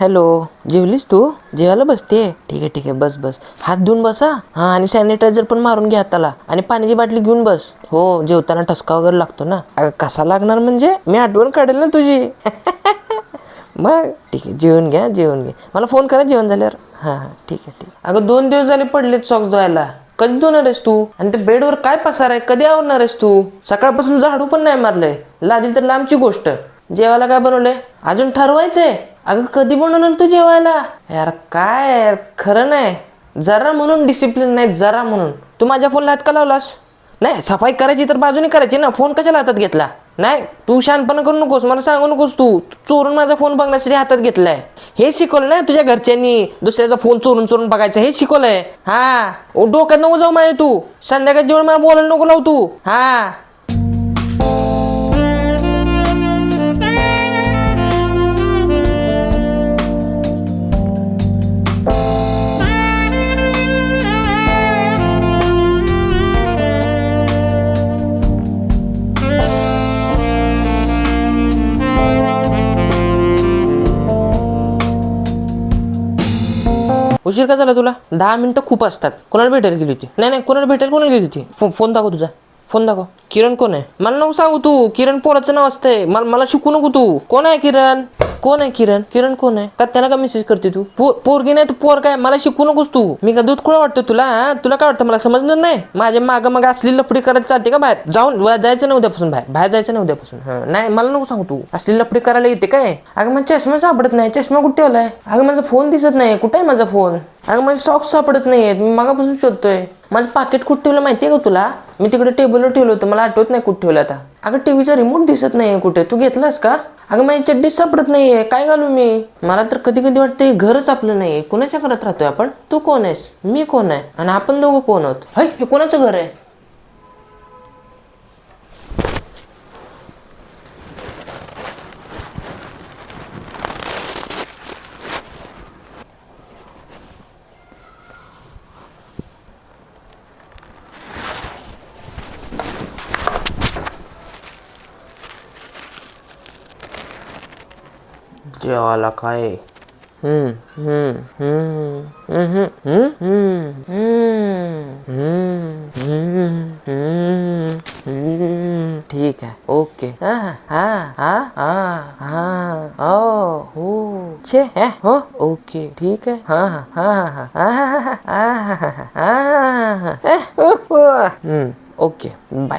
Hello जेवलीस तू? जेवायला बसते ठीक आहे ठीक आहे. बस बस. हात धुवून बसा. हा आणि सॅनिटायझर पण मारून घ्या हाताला. आणि पाण्याची बाटली घेऊन बस. हो जेवताना ठसका वगैरे लागतो ना. अगं कसा लागणार म्हणजे? मी आठवण काढेल ना तुझी. मग ठीक आहे. जेवण घ्या जेवण घ्या. मला फोन करा जेवण झाल्यावर. हां हां. ठीक आहे ठीक आहे. अगं दोन दिवस झाले पडलेत सॉक्स धुवायला. कधी धुणार आहेस तू? आणि ते बेडवर काय पसार आहे? कधी आवडणार आहेस तू? सकाळपासून झाडू पण नाही मारलंय. लादी तर लांबची गोष्ट. जेवायला काय बनवलंय? अजून ठरवायचे अगं कधी बनवणार तू जेवायला? यार काय यार खरं नाही. जरा म्हणून डिसिप्लिन नाही जरा म्हणून. तू माझ्या फोनला हात का लावलास? नाही सफाई करायची तर बाजूने करायची ना. फोन कशाला हातात घेतला? नाही तू शानपणा करू नकोस. मला सांगू नकोस तू. चोरून माझा फोन बघण्यासाठी हातात घेतलाय. हे शिकवलं ना तुझ्या घरच्यांनी. दुसऱ्याचा फोन चोरून चोरून बघायचं. हे शिकवलंय. हा. डोक्यात नको जाऊ माझ्या तू. संध्याकाळ जेवण मला बोलायला नको लावू तू. हा. उशीर का झाला तुला? दहा मिनिटं खूप असतात. कोणाला भेटायला गेली होती? नाही नाही कोणाला भेटायला कोणाला गेली होती? फो- फोन दाखव तुझा. फोन दाखव. किरण कोण आहे? मला नको सांगू तू. किरण पोराचं नाव असतंय. मला मला शिकू नको तू. कोण आहे किरण? कोण आहे किरण? किरण कोण आहे? का त्याला का मेसेज करते तू? पोरगी नाही तर पोर काय? मला शिकू नकोस तू. मी का दूध खुळा वाटतं तुला तुला काय वाटतं? मला समजणार नाही. माझ्या माग मग असली लफडी करायला चालते का बाहेर? जाऊन जायचं नाही उद्यापासून बाहेर. बाहेर जायचं नाही उद्यापासून. नाही मला नको सांगू तू. असली लफडी करायला येते काय? अगं मला चष्मा सापडत नाही. चष्मा कुठे ठेवलाय? अगं माझा फोन दिसत नाही कुठे आहे माझा फोन? अगं माझे सॉक्स सापडत नाहीयेत. मी मागापासून शोधतोय. माझं पाकिट कुठं ठेवलं माहितीये का तुला? मी तिकडे टेबलवर ठेवलं होतं. मला आठवत नाही कुठं ठेवलं आता. अगं टीव्हीचा रिमोट दिसत नाहीये कुठे? तू घेतलास का? अगं माझी चड्डी सापडत नाहीये. काय घालू मी? मला तर कधी कधी वाटतं घरच आपलं नाहीये. कुणाच्या घरात राहतोय आपण? तू कोण आहेस? मी कोण आहे? आणि आपण दोघं कोण आहोत? हे कोणाचं घर आहे? जेवायला काय ठीक है ओके हा हा हा हा हा हो छे हो ओके ठीक आहे हा हा हा हा हा हा ओके बाय